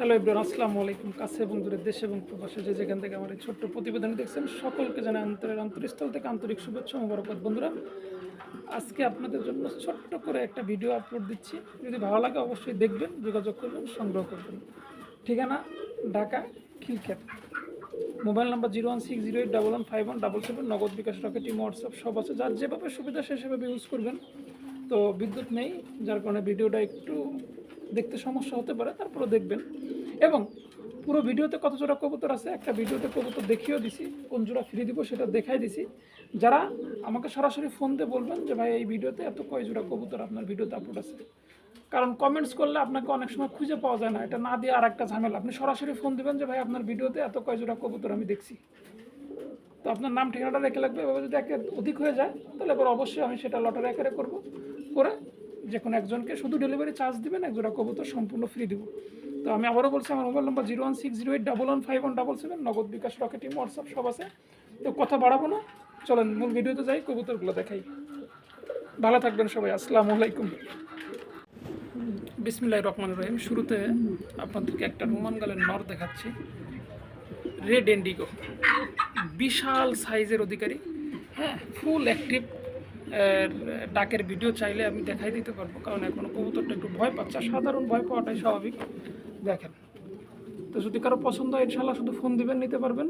Hello Ibran আসসালামু আলাইকুম। কাছে এবং দূরের দেশে এবং প্রবাসে যে যেখান থেকে আমার এই ছোট্ট প্রতিবেদন দেখছেন, সকলকে জানাই অন্তরের অন্তরস্থল থেকে আন্তরিক শুভেচ্ছা মোবারকবাদ। বন্ধুরা, আজকে আপনাদের জন্য ছোট্ট করে একটা ভিডিও আপলোড দিচ্ছি। যদি ভালো লাগে অবশ্যই দেখবেন, যোগাযোগ করবেন, সংগ্রহ করবেন। ঠিকানা, Dhaka, Khilkhet. Mobile number zero one six zero eight double one five one double seven, Nagad bKash, Rocket WhatsApp সব আছে। যার যেভাবে সুবিধা সেভাবে ইউজ করবেন। তো বিদ্যুৎ নেই, যার কারণে ভিডিওটা একটু দেখতে সমস্যা হতে পারে, তারপরে দেখবেন। এবং পুরো ভিডিওতে কত জোড়া কবুতর আছে, একটা ভিডিওতে কবুতর দেখিয়েও দিছি, কোন জোড়া ফ্রি দিব সেটা দেখাই দিছি। যারা আমাকে সরাসরি ফোন দিয়ে বলবেন যে, ভাই, এই ভিডিওতে এত কয় জোড়া কবুতর আপনার ভিডিওতে আপলোড আছে? কারণ কমেন্টস করলে আপনাকে অনেক সময় খুঁজে পাওয়া যায় না, এটা না দিয়ে আর একটা ঝামেলা। আপনি সরাসরি ফোন দেবেন যে, ভাই, আপনার ভিডিওতে এত কয় জোড়া কবুতর আমি দেখছি। তো আপনার নাম, ঠিকানাটা রেখে লাগবে, এভাবে যদি একে অধিক হয়ে যায়, তাহলে এবার অবশ্যই আমি সেটা লটারি আকারে করব, করে যে কোনো একজনকে শুধু ডেলিভারি চার্জ দেবেন, এক জোড়া কবুতর সম্পূর্ণ ফ্রি দিব। তো আমি আবারও বলছি, আমার mobile number zero one six zero eight double one five one double seven Nagad bKash Rocket WhatsApp সব আছে। তো কথা বাড়াবো না। চলেন, মূল ভিডিওতে যাই, কবুতরগুলো দেখাই। ভালো থাকবেন সবাই, আসসালামু আলাইকুম। বিসমিল্লাহ রহমান রহিম। শুরুতে আপনাদেরকে একটা রোমান গালের নর দেখাচ্ছি। রেড এন্ডিগো বিশাল সাইজের অধিকারী। হ্যাঁ ফুল অ্যাক্টিভ ডাকের ভিডিও চাইলে আমি দেখাই দিতে পারব, কারণ এখন কবুতরটা একটু ভয় পাচ্ছে। সাধারণ ভয় পাওয়াটাই স্বাভাবিক। দেখেন, তো যদি কারও পছন্দ হয়, ইনশাল্লাহ শুধু ফোন দিবেন, নিতে পারবেন।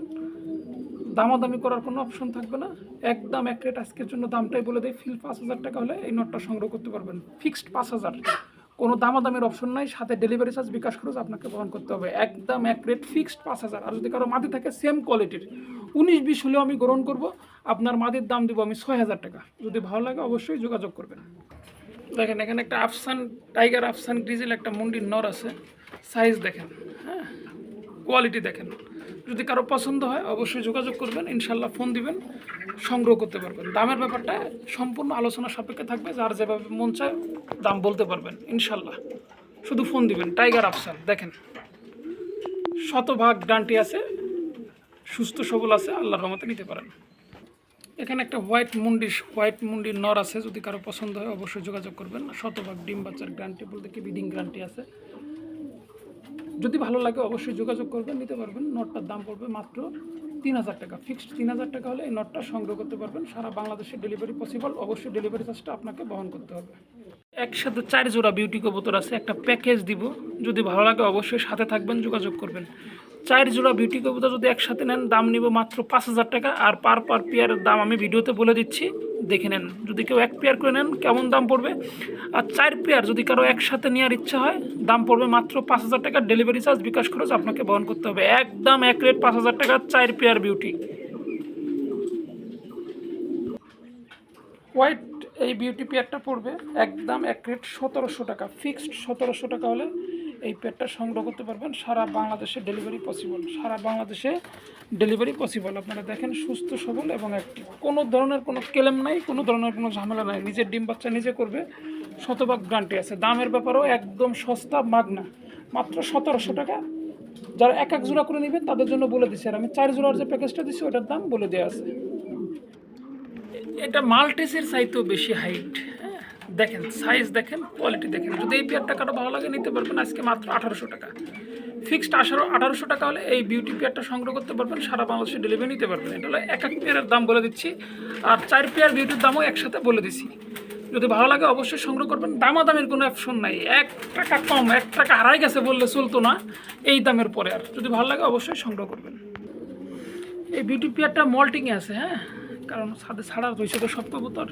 দামাদামি করার কোনো অপশন থাকবে না। একদম এক রেট আজকের জন্য দামটাই বলে দেয় ফিল পাঁচ হাজার টাকা হলে এই নোটটা সংগ্রহ করতে পারবেন। ফিক্সড পাঁচ হাজার। কোনো দামাদামির অপশন নাই, সাথে ডেলিভারি চার্জ বিকাশ খরচ আপনাকে বহন করতে হবে। একদম এক রেট ফিক্সড পাঁচ হাজার। আর যদি কারও মাদি থাকে সেম কোয়ালিটির উনিশ, বিশ হলেও আমি গ্রহণ করব। আপনার মাদির দাম দেবো আমি ছয় হাজার টাকা। যদি ভালো লাগে অবশ্যই যোগাযোগ করবেন। দেখেন, এখানে একটা আফসান টাইগার আফসান গ্রিজেল একটা মন্ডির নর আছে। সাইজ দেখেন হ্যাঁ? কোয়ালিটি দেখেন। যদি কারও পছন্দ হয়, অবশ্যই যোগাযোগ করবেন ইনশাল্লাহ ফোন দিবেন, সংগ্রহ করতে পারবেন। দামের ব্যাপারটা সম্পূর্ণ আলোচনা সাপেক্ষে থাকবে, যার যেভাবে মন চায় দাম বলতে পারবেন ইনশাল্লাহ শুধু ফোন দিবেন টাইগার আফসান দেখেন। শতভাগ গ্যারান্টি আছে, সুস্থ সবল আছে, আল্লাহর রহমতে নিতে পারেন। এখানে একটা হোয়াইট মুন্ডি হোয়াইট মুন্ডির নর আছে, যদি কারও পছন্দ হয়, অবশ্যই যোগাযোগ করবেন। শতভাগ ডিম বাচ্চার গ্যারান্টি বলতে কি? বিডিং গ্রান্টি আছে। যদি ভালো লাগে অবশ্যই যোগাযোগ করবেন, নিতে পারবেন। নটটার দাম পড়বে মাত্র তিন হাজার টাকা। ফিক্সড তিন হাজার টাকা হলে এই নটটা সংগ্রহ করতে পারবেন। সারা বাংলাদেশে ডেলিভারি পসিবল। অবশ্যই ডেলিভারি চার্জটা আপনাকে বহন করতে হবে। একসাথে চার জোড়া বিউটি কবুতর আছে। একটা প্যাকেজ দিব। যদি ভালো লাগে অবশ্যই সাথে থাকবেন, যোগাযোগ করবেন। চার জোড়া বিউটি কবুতর যদি একসাথে নেন, দাম নিব মাত্র পাঁচ হাজার টাকা। আর পার পার পেয়ারের দাম আমি ভিডিওতে বলে দিচ্ছি, দেখে নেন। যদি কেউ এক পেয়ার করে নেন, কেমন দাম পড়বে? আর চার পেয়ার যদি কারও একসাথে নেওয়ার ইচ্ছা হয়, দাম পড়বে মাত্র পাঁচ হাজার টাকা। ডেলিভারি চার্জ বিকাশ খরচ আপনাকে বহন করতে হবে। একদম এক রেট পাঁচ হাজার টাকা চার পেয়ার বিউটি হোয়াইট এই বিউটি পেয়ারটা পড়বে একদম এক রেট সতেরোশো টাকা। ফিক্সড সতেরোশো টাকা হলে এই পেয়ারটা সংগ্রহ করতে পারবেন। সারা বাংলাদেশে ডেলিভারি পসিবল সারা বাংলাদেশে ডেলিভারি পসিবল আপনারা দেখেন সুস্থ সবল এবং একটি কোনো ধরনের কোনো কেলেম নাই, কোনো ধরনের কোনো ঝামেলা নাই। নিজের ডিম বাচ্চা নিজে করবে, শতভাগ গ্যারান্টি আছে। দামের ব্যাপারেও একদম সস্তা মাগনা। মাত্র সতেরোশো টাকা। যারা এক এক জোড়া করে নেবেন, তাদের জন্য বলে দিচ্ছি। আর আমি চার জোড়ার যে প্যাকেজটা দিচ্ছি ওটার দাম বলে দেওয়া আছে। এটা মাল্টিসের চাইতেও বেশি হাইট দেখেন সাইজ দেখেন কোয়ালিটি দেখেন। যদি এই পেয়ারটা কারও ভালো লাগে, নিতে পারবেন আজকে মাত্র আঠারোশো টাকা। ফিক্সড আঠারো আঠারোশো টাকা হলে এই বিউটি পেয়ারটা সংগ্রহ করতে পারবেন, সারা বাংলাদেশে ডেলিভারি নিতে পারবেন। এটা হলো এক এক পেয়ারের দাম বলে দিচ্ছি। আর চার পেয়ার বিউটির দামও একসাথে বলে দিচ্ছি যদি ভালো লাগে অবশ্যই সংগ্রহ করবেন। দামাদামের কোনো অপশন নাই। এক টাকা কম, এক টাকা হারাই গেছে বললে চলতো না। এই দামের পরে আর। যদি ভালো লাগে অবশ্যই সংগ্রহ করবেন। এই বিউটি পেয়ারটা মল্টিংয়ে আছে হ্যাঁ? কারণ সাথে ছাড়া রয়েছে তো সব কবুতর।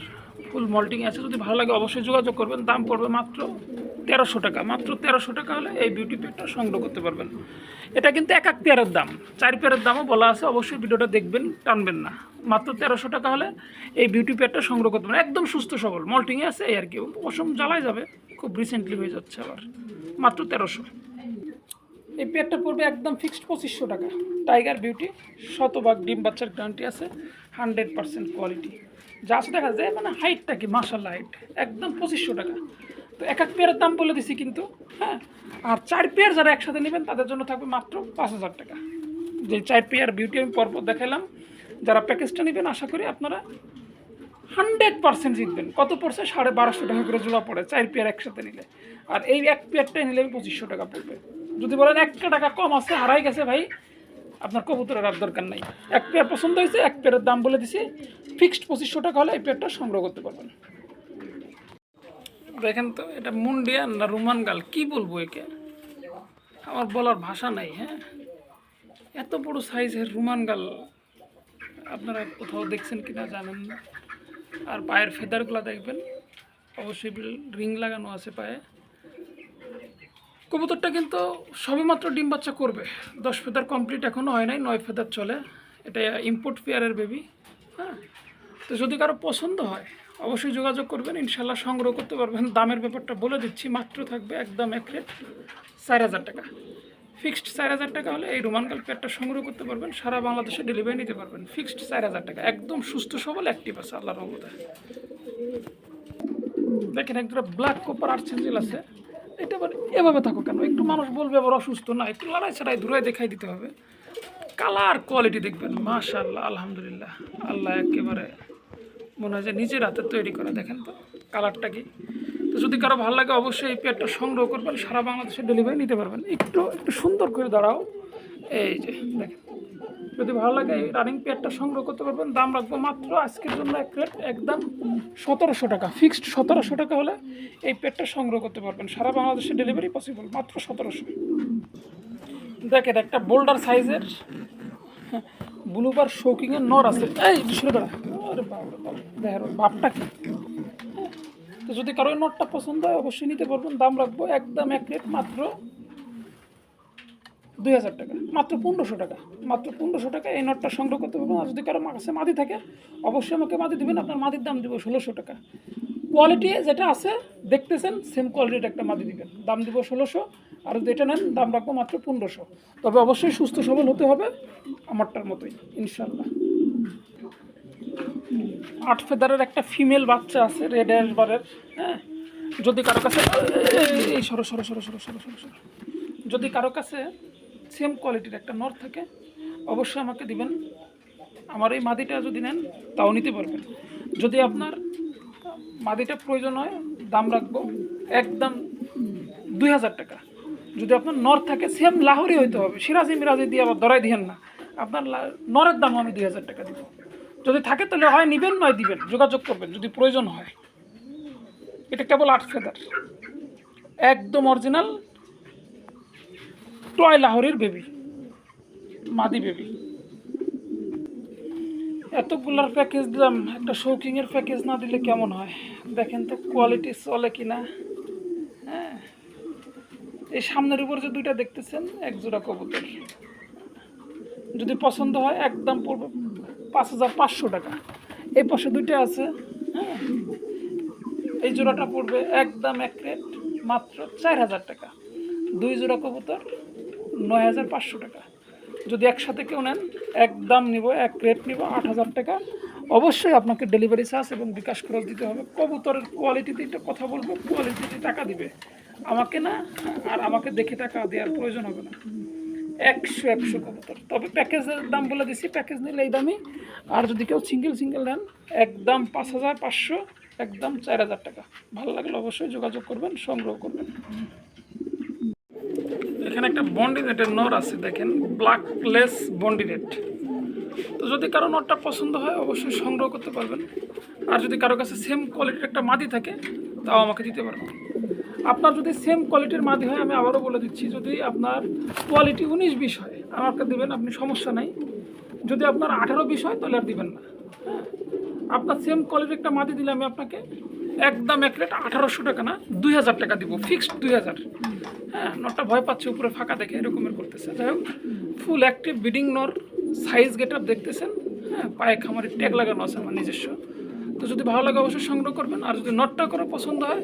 ফুল মল্টিং আছে, যদি ভালো লাগে অবশ্যই যোগাযোগ করবেন। দাম পড়বে মাত্র তেরোশো টাকা। মাত্র তেরোশো টাকা হলে এই বিউটি পেয়ারটা সংগ্রহ করতে পারবেন। এটা কিন্তু এক এক পেয়ারের দাম। চার পেয়ারের দামও বলা আছে, অবশ্যই ভিডিওটা দেখবেন, টানবেন না। মাত্র তেরোশো টাকা হলে এই বিউটি পেয়ারটা সংগ্রহ করতে পারবেন। একদম সুস্থ সবল। মল্টিংয়ে আছে, এই আর কি। অসম জ্বালাই যাবে, খুব রিসেন্টলি হয়ে যাচ্ছে আবার। মাত্র তেরোশো। এই পেয়ারটা পড়বে একদম ফিক্সড পঁচিশশো টাকা। টাইগার বিউটি শতভাগ ডিম বাচ্চার গ্যারান্টি আছে। Hundred percent quality. যা আছে দেখা যায় মানে হাইটটা কি মার্শাল হাইট। একদম পঁচিশশো টাকা। তো এক এক পেয়ারের দাম বলে দিছি কিন্তু হ্যাঁ? আর চার পেয়ার যারা একসাথে নেবেন, তাদের জন্য থাকবে মাত্র পাঁচ হাজার টাকা। যে চার পেয়ার বিউটি আমি পরপর দেখালাম যারা প্যাকেজটা নেবেন, আশা করি আপনারা হান্ড্রেড পার্সেন্ট জিতবেন। কত পড়ছে? সাড়ে বারোশো টাকা করে জোড়া পড়ে চার পেয়ার একসাথে নিলে। আর এই এক পেয়ারটাই নিলে পঁচিশশো টাকা পড়বে। যদি বলেন একটা টাকা কম আছে, হারাই গেছে ভাই আপনার কবুতরের আর দরকার নাই। এক পেয়ার পছন্দ হয়েছে, এক পেয়ারের দাম বলে দিছি। ফিক্সড পঁচিশশো টাকা হলে এই পেয়ারটা সংগ্রহ করতে পারবেন। দেখেন তো, এটা মুন্ডিয়ান না রোমান গাল? কি বলব একে? আমার বলার ভাষা নাই হ্যাঁ? এত বড় সাইজের রোমান গাল আপনারা কোথাও দেখছেন কিনা জানেন না। আর পায়ের ফেদারগুলো দেখবেন, অবশ্যই রিং লাগানো আছে পায়ে। কবুতরটা কিন্তু সবেমাত্র ডিম বাচ্চা করবে। দশ ফেদার কমপ্লিট এখনও হয় নাই, নয় ফেদার চলে। এটা ইম্পোর্ট পেয়ারের বেবি হ্যাঁ? তো যদি কারও পছন্দ হয়, অবশ্যই যোগাযোগ করবেন ইনশাল্লাহ সংগ্রহ করতে পারবেন। দামের ব্যাপারটা বলে দিচ্ছি, মাত্র থাকবে একদম এক রেট চার হাজার টাকা। ফিক্সড চার হাজার টাকা হলে এই রোমান কাল পেয়ারটা সংগ্রহ করতে পারবেন, সারা বাংলাদেশে ডেলিভারি নিতে পারবেন। ফিক্সড চার হাজার টাকা, একদম সুস্থ সবল অ্যাক্টিভ আছে, আল্লাহর রহমতে। দেখেন একটা ব্ল্যাক কপার আর্চেঞ্জেল আছে এটা আবার এভাবে থাকো কেন? একটু মানুষ বলবে আবার অসুস্থ না, একটু লড়াই ছাড়াই দূরে দেখাই দিতে হবে। কালার কোয়ালিটি দেখবেন মাশাল্লাহ আলহামদুলিল্লাহ। আল্লাহ একেবারে মনে হয় যে নিজের হাতে তৈরি করা, দেখেন তো কালারটা কি। তো যদি কারও ভালো লাগে অবশ্যই এই পেয়ারটা সংগ্রহ করবেন, সারা বাংলাদেশে ডেলিভারি নিতে পারবেন। একটু একটু সুন্দর করে দাঁড়াও। এই যে, দেখেন। যদি ভালো লাগে রানিং পেয়ারটা সংগ্রহ করতে পারবেন। দাম রাখব মাত্র আজকের জন্য এক প্লেট একদম সতেরোশো টাকা। ফিক্সড সতেরোশো টাকা হলে এই পেয়ারটা সংগ্রহ করতে পারবেন। সারা বাংলাদেশে ডেলিভারি পসিবল মাত্র সতেরোশো। দেখেন একটা বোল্ডার সাইজের ব্লুবার শৌকিংয়ের নর আছে। এই সরে দাঁড়া। বাপটা কি? তো যদি কারও নটটা পছন্দ হয়, অবশ্যই নিতে পারবেন। দাম রাখব একদম এক প্লেট মাত্র দুই হাজার টাকা, মাত্র পনেরোশো টাকা, মাত্র পনেরোশো টাকা এই নোটটা সংগ্রহ করতে পারবেন আর যদি কারও কাছে মাদি থাকে, অবশ্যই আমাকে মাদি দেবেন, আপনার মাদির দাম দিব ষোলোশো টাকা। কোয়ালিটি যেটা আছে, দেখতেছেন সেম কোয়ালিটির একটা মাদি দিবেন। দাম দিব ষোলোশো, আর যদি এটা নেন, দাম রাখব মাত্র পনেরোশো। তবে অবশ্যই সুস্থ, সবল হতে হবে আমারটার মতোই ইনশাল্লাহ আট ফেদারের একটা ফিমেল বাচ্চা আছে রেড অ্যাশবারের হ্যাঁ? যদি কারও কাছে এই- সরো সরো সরো সরো সরো সরো সরো। যদি কারও কাছে সেম কোয়ালিটির একটা নর থাকে, অবশ্যই আমাকে দিবেন। আমার এই মাদিটা যদি নেন, তাও নিতে পারবেন। যদি আপনার মাদিটা প্রয়োজন হয়, দাম রাখব একদম দুই হাজার টাকা। যদি আপনার নর থাকে, সেম লাহোরি হইতে হবে। সিরাজি মিরাজি দিয়ে আবার দরাই দিয়েন না। আপনার নরের দাম আমি দুই হাজার টাকা দিব। যদি থাকে তাহলে হয়, নিবেন নয়, দিবেন। যোগাযোগ করবেন, যদি প্রয়োজন হয়। এটা কেবল আট ফেদার। একদম অরিজিনাল টয় লাহোরের বেবি, মাদি বেবি। এতগুলার প্যাকেজ দিলাম, একটা শৌকিংয়ের প্যাকেজ না দিলে কেমন হয়? দেখেন তো কোয়ালিটি চলে কি না। হ্যাঁ এই সামনের উপর যে দুইটা দেখতেছেন এক জোড়া কবুতর। যদি পছন্দ হয়, একদম পড়বে পাঁচ হাজার পাঁচশো টাকা। এই পাশে দুইটা আছে হ্যাঁ এই জোড়াটা পড়বে একদম এক রেট মাত্র চার হাজার টাকা। দুই জোড়া কবুতর নয় হাজার পাঁচশো টাকা। যদি একসাথে কেউ নেন, এক দাম নিব, এক রেট নিব, আট হাজার টাকা। অবশ্যই আপনাকে ডেলিভারি চার্জ এবং বিকাশ খরচ দিতে হবে। কবুতরের কোয়ালিটিতে একটা কথা বলব কোয়ালিটিতে টাকা দিবে। আমাকে না, আর আমাকে দেখে টাকা দেওয়ার প্রয়োজন হবে না। একশো একশো কবুতর। তবে প্যাকেজের দাম বলে দিছি প্যাকেজ নিলে এই দামই। আর যদি কেউ সিঙ্গেল সিঙ্গেল নেন একদম পাঁচ হাজার পাঁচশো একদম চার হাজার টাকা। ভালো লাগলে অবশ্যই যোগাযোগ করবেন, সংগ্রহ করবেন। এখানে একটা বন্ডিনেটের নর আছে, দেখেন ব্ল্যাক লেস বন্ডিনেট তো যদি কারও নটটা পছন্দ হয়, অবশ্যই সংগ্রহ করতে পারবেন। আর যদি কারও কাছে সেম কোয়ালিটির একটা মাদি থাকে, তাও আমাকে দিতে পারবেন। আপনার যদি সেম কোয়ালিটির মাদি হয়, আমি আবারও বলে দিচ্ছি, যদি আপনার কোয়ালিটি উনিশ বিশ হয়, আমাকে দেবেন, আপনি সমস্যা নাই। যদি আপনার আঠারো বিশ হয়, তাহলে আর দিবেন না। হ্যাঁ? আপনার সেম কোয়ালিটির একটা মাদি দিলে আমি আপনাকে একদম এক রেট আঠারোশো টাকা না, দুই হাজার টাকা দিব ফিক্সড দুই হাজার। হ্যাঁ নটটা ভয় পাচ্ছে, উপরে ফাঁকা দেখে এরকমের করতেছে। যাই হোক ফুল অ্যাক্টিভ বিডিং নর সাইজ গেট আপ দেখতেছেন হ্যাঁ পায়ে খামারের ট্যাগ লাগানো আছে আমার নিজস্ব। তো যদি ভালো লাগে অবশ্যই সংগ্রহ করবেন, আর যদি নটটা করে পছন্দ হয়,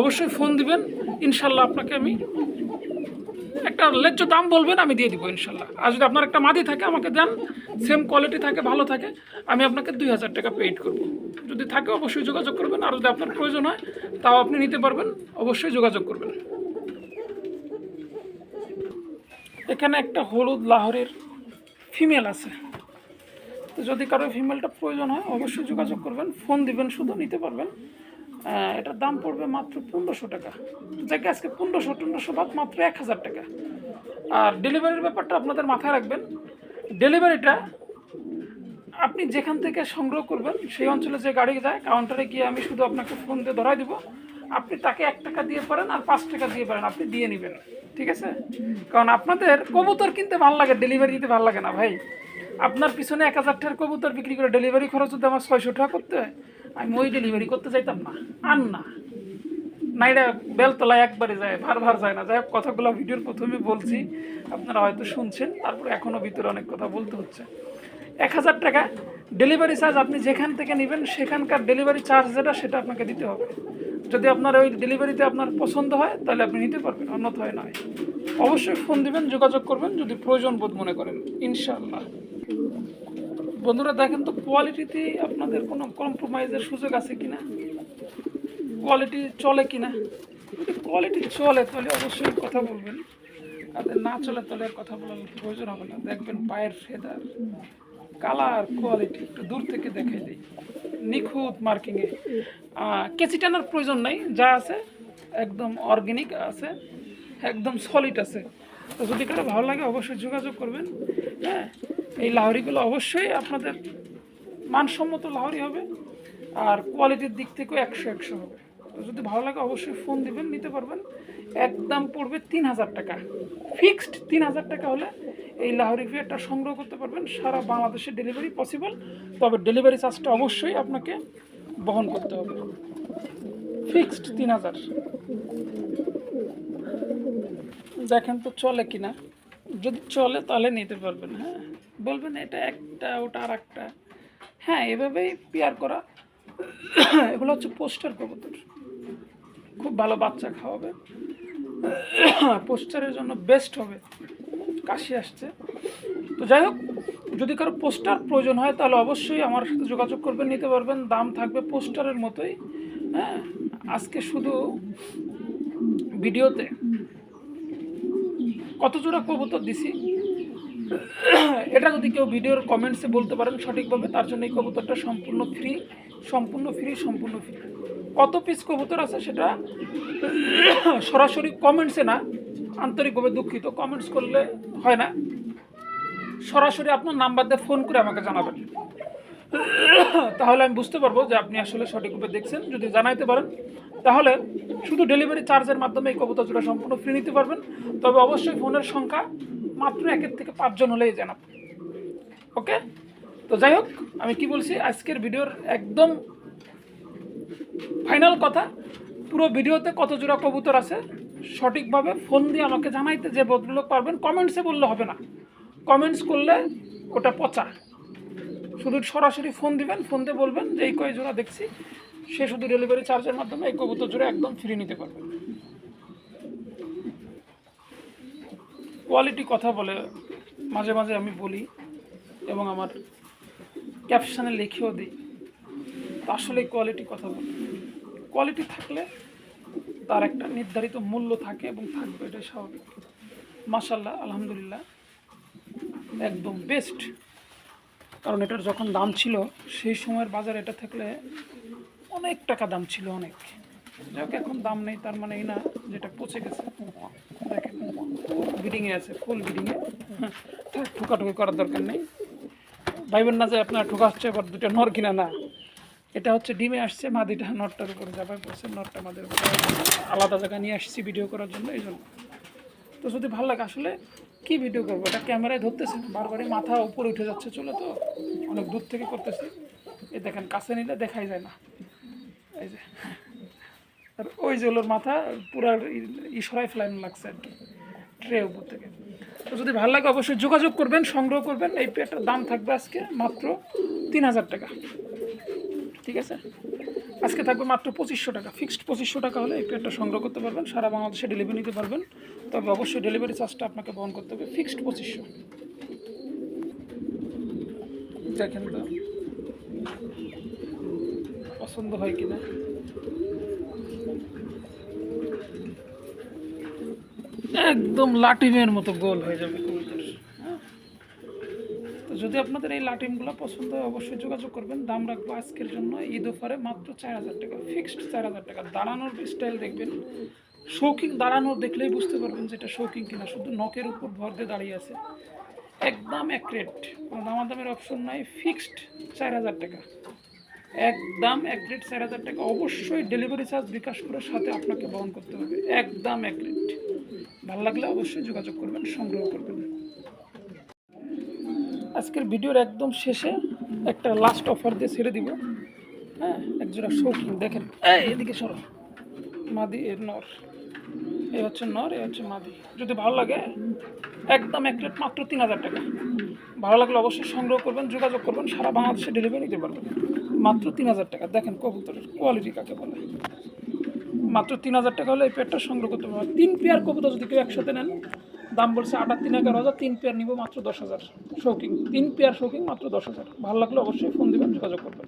অবশ্যই ফোন দিবেন, ইনশাল্লাহ আপনাকে আমি একটা ন্যায্য দাম বলবেন, আমি দিয়ে দিব ইনশাল্লাহ। আর যদি আপনার একটা মাদি থাকে, আমাকে দেন সেম কোয়ালিটি থাকে, ভালো থাকে, আমি আপনাকে দুই হাজার টাকা পেইড করব। যদি থাকে, অবশ্যই যোগাযোগ করবেন, আর যদি আপনার প্রয়োজন হয়, তাও আপনি নিতে পারবেন, অবশ্যই যোগাযোগ করবেন। এখানে একটা হলুদ লাহোরের ফিমেল আছে। তো যদি কারও ফিমেলটা প্রয়োজন হয়, অবশ্যই যোগাযোগ করবেন ফোন দিবেন, শুধু নিতে পারবেন। এটার দাম পড়বে মাত্র পনেরোশো টাকা। যাকে আজকে পনেরোশো পনেরোশো বাদ মাত্র এক হাজার টাকা। আর ডেলিভারির ব্যাপারটা আপনাদের মাথায় রাখবেন। ডেলিভারিটা আপনি যেখান থেকে সংগ্রহ করবেন, সেই অঞ্চলে যে গাড়ি যায় কাউন্টারে গিয়ে আমি শুধু আপনাকে ফোন দিয়ে ধরাই দিব। আপনি তাকে এক টাকা দিয়ে পারেন আর পাঁচ টাকা দিয়ে পারেন, আপনি দিয়ে নেবেন। ঠিক আছে? কারণ আপনাদের কবুতর কিনতে ভালো লাগে ডেলিভারি দিতে ভালো লাগে না ভাই। আপনার পিছনে এক হাজার টাকার কবুতর বিক্রি করে ডেলিভারি খরচ যদি আমার ছয়শো টাকা করতে হয়। আমি ওই ডেলিভারি করতে চাইতাম না। আর না। নাইরা বেলতলায় একবারে যায় ভার যায় না। যাই হোক, কথাগুলো ভিডিওর প্রথমে বলছি। আপনারা হয়তো শুনছেন, তারপরে এখনও ভিতরে অনেক কথা বলতে হচ্ছে। এক হাজার টাকা ডেলিভারি চার্জ আপনি যেখান থেকে নেবেন, সেখানকার ডেলিভারি চার্জ যেটা, সেটা আপনাকে দিতে হবে। যদি আপনার ওই ডেলিভারিতে আপনার পছন্দ হয়, তাহলে আপনি নিতে পারবেন অন্যথায় নয়। অবশ্যই ফোন দিবেন, যোগাযোগ করবেন, যদি প্রয়োজন বোধ মনে করেন ইনশাল্লাহ বন্ধুরা, দেখেন তো কোয়ালিটিতে আপনাদের কোনো কম্প্রোমাইজের সুযোগ আছে কি না কোয়ালিটি চলে কিনা? যদি কোয়ালিটি চলে, তাহলে অবশ্যই কথা বলবেন। আর না চলে, তাহলে কথা বলার প্রয়োজন হবে না। দেখবেন পায়ের ফেদার। কালার কোয়ালিটি একটু দূর থেকে দেখাই দিই। নিখুঁত মার্কিংয়ে কেচি টানার প্রয়োজন নাই, যা আছে, একদম অর্গ্যানিক আছে, একদম সলিড আছে। তো যদি কারও ভালো লাগে, অবশ্যই যোগাযোগ করবেন হ্যাঁ? এই লাহরিগুলো অবশ্যই আপনাদের মানসম্মত লাহরি হবে, আর কোয়ালিটির দিক থেকেও একশো একশো হবে। তো যদি ভালো লাগে, অবশ্যই ফোন দিবেন, নিতে পারবেন। একদম পড়বে তিন হাজার টাকা। ফিক্সড তিন হাজার টাকা হলে এই লাহোরি ফিয়ারটা সংগ্রহ করতে পারবেন। সারা বাংলাদেশে ডেলিভারি পসিবল তবে ডেলিভারি চার্জটা অবশ্যই আপনাকে বহন করতে হবে। ফিক্সড তিন হাজার। দেখেন তো চলে কিনা। যদি চলে তাহলে নিতে পারবেন হ্যাঁ। বলবেন এটা একটা, ওটা আর একটা হ্যাঁ এভাবেই পেয়ার করা। এগুলো হচ্ছে পোস্টার কবুতর। খুব ভালো বাচ্চা খাওয়াবে। পোস্টারের জন্য বেস্ট হবে। কাশি আসছে। তো যাই হোক, যদি কারও পোস্টার প্রয়োজন হয়, তাহলে অবশ্যই আমার সাথে যোগাযোগ করবেন, নিতে পারবেন। দাম থাকবে পোস্টারের মতোই হ্যাঁ? আজকে শুধু ভিডিওতে। কত জোড়া কবুতর দিছি? এটা যদি কেউ ভিডিওর কমেন্টসে বলতে পারেন সঠিকভাবে, তার জন্য এই কবুতরটা সম্পূর্ণ ফ্রি সম্পূর্ণ ফ্রি সম্পূর্ণ ফ্রি কত পিস কবুতর আছে সেটা সরাসরি কমেন্টসে না আন্তরিকভাবে দুঃখিত কমেন্টস করলে হয় না। সরাসরি আপনার নাম্বার দিয়ে ফোন করে আমাকে জানাবেন। তাহলে আমি বুঝতে পারব যে আপনি আসলে সঠিকভাবে দেখছেন। যদি জানাইতে পারেন, তাহলে শুধু ডেলিভারি চার্জের মাধ্যমে এই কবুতর জোড়া সম্পূর্ণ ফ্রি নিতে পারবেন। তবে অবশ্যই ফোনের সংখ্যা মাত্র একের থেকে পাঁচজন হলেই জানাব। ওকে তো যাই হোক, আমি কি বলছি, আজকের ভিডিওর একদম ফাইনাল কথা, পুরো ভিডিওতে কত জোড়া কবুতর আছে সঠিকভাবে ফোন দিয়ে আমাকে জানাইতে যে ভদ্রলোক পারবেন কমেন্টসে বললে হবে না। কমেন্টস করলে ওটা পচা। শুধু সরাসরি ফোন দিবেন, ফোন দিয়ে বলবেন যে এই কয় জোড়া দেখছি, সে শুধু ডেলিভারি চার্জের মাধ্যমে এই কবুতর জোড়া একদম ফ্রি নিতে পারবেন কোয়ালিটি কথা বলে মাঝে মাঝে আমি বলি এবং আমার ক্যাপশনে লিখেও দিই। আসলে কোয়ালিটি কথা বলে। কোয়ালিটি থাকলে তার একটা নির্ধারিত মূল্য থাকে এবং থাকবে, এটা স্বাভাবিক। মাসাল্লাহ আলহামদুলিল্লাহ। একদম বেস্ট কারণ এটার যখন দাম ছিল, সেই সময়ের বাজার এটা থাকলে অনেক টাকা দাম ছিল, অনেক। যাই এখন দাম নেই, তার মানে এই না যেটা পচে গেছে। দেখেন, বিডিংয়ে আছে, ফুল বিডিংয়ে। থাক, ঠুকাঠুকি করার দরকার নেই। ভাইবেন না যে আপনার ঠোকা হচ্ছে এবার দুটো নর কিনা না। এটা হচ্ছে ডিমে আসছে, মাদিটা নটটার উপরে যাবার করছে, নটটা মাদের উপরে আলাদা জায়গা নিয়ে আসছি ভিডিও করার জন্য, এই জন্য। তো যদি ভালো লাগে, আসলে কি ভিডিও করব? এটা ক্যামেরায় ধরতেছে বারবারই মাথা উপরে উঠে যাচ্ছে চলে তো, অনেক দূর থেকে করতেছি। এ দেখেন, কাছে নিলে দেখাই যায় না। এই যে, আর ওই যে ওর মাথা, পুরো ইশরাই ফ্লাইন লাগছে আর কি, ট্রে উপর থেকে। তো যদি ভালো লাগে, অবশ্যই যোগাযোগ করবেন, সংগ্রহ করবেন। এই পেয়ারটার দাম থাকবে আজকে মাত্র তিন হাজার টাকা। ঠিক আছে? আজকে থাকবে মাত্র পঁচিশশো টাকা। ফিক্সড পঁচিশশো টাকা হলে এই পেয়ারটা সংগ্রহ করতে পারবেন, সারা বাংলাদেশে ডেলিভারি নিতে পারবেন। তবে অবশ্যই ডেলিভারি চার্জটা আপনাকে বহন করতে হবে ফিক্সড পঁচিশশো। দেখেন পছন্দ হয় কিনা? একদম লাটিমের মতো গোল হয়ে যাবে। যদি আপনাদের এই লাটিমগুলো পছন্দ হয়, অবশ্যই যোগাযোগ করবেন। দাম রাখব আজকের জন্য। ঈদ অফারে মাত্র চার হাজার টাকা ফিক্সড চার হাজার টাকা। দাঁড়ানোর স্টাইল দেখবেন। শৌকিং দাঁড়ানোর দেখলেই বুঝতে পারবেন যে এটা শৌকিং কিনা। শুধু নখের উপর ভর দিয়ে দাঁড়িয়ে আছে। একদম এক রেট কোনো দামাদামের অপশন নাই। ফিক্সড চার হাজার টাকা। একদম এক রেট চার হাজার টাকা। অবশ্যই ডেলিভারি চার্জ বিকাশ করে সাথে আপনাকে বহন করতে হবে। একদম এক রেট ভালো লাগলে অবশ্যই যোগাযোগ করবেন, সংগ্রহ করবেন। আজকের ভিডিওর একদম শেষে একটা লাস্ট অফার দিয়ে ছেড়ে দিব। হ্যাঁ একজোড়া শৌখিন, দেখেন। এদিকে সরো। মাদি, এর নর। এ হচ্ছে নর, এ হচ্ছে মাদি। যদি ভালো লাগে, একদম এক প্লেট মাত্র তিন হাজার টাকা। ভালো লাগলে অবশ্যই সংগ্রহ করবেন, যোগাযোগ করবেন, সারা বাংলাদেশে ডেলিভারি নিতে পারবেন। মাত্র তিন হাজার টাকা। দেখেন কবুতরের কোয়ালিটি কাকে বলে। মাত্র তিন হাজার টাকা হলে এই পেয়ারটা সংগ্রহ করতে পারবেন। তিন পেয়ার কবুতর যদি কেউ একসাথে নেন দাম বলছে আট আর তিন এগারো হাজার তিন পেয়ার নিব মাত্র দশ হাজার। শৌকিং তিন পেয়ার শৌকিং মাত্র দশ হাজার। ভালো লাগলে অবশ্যই ফোন দেবেন, যোগাযোগ করবেন।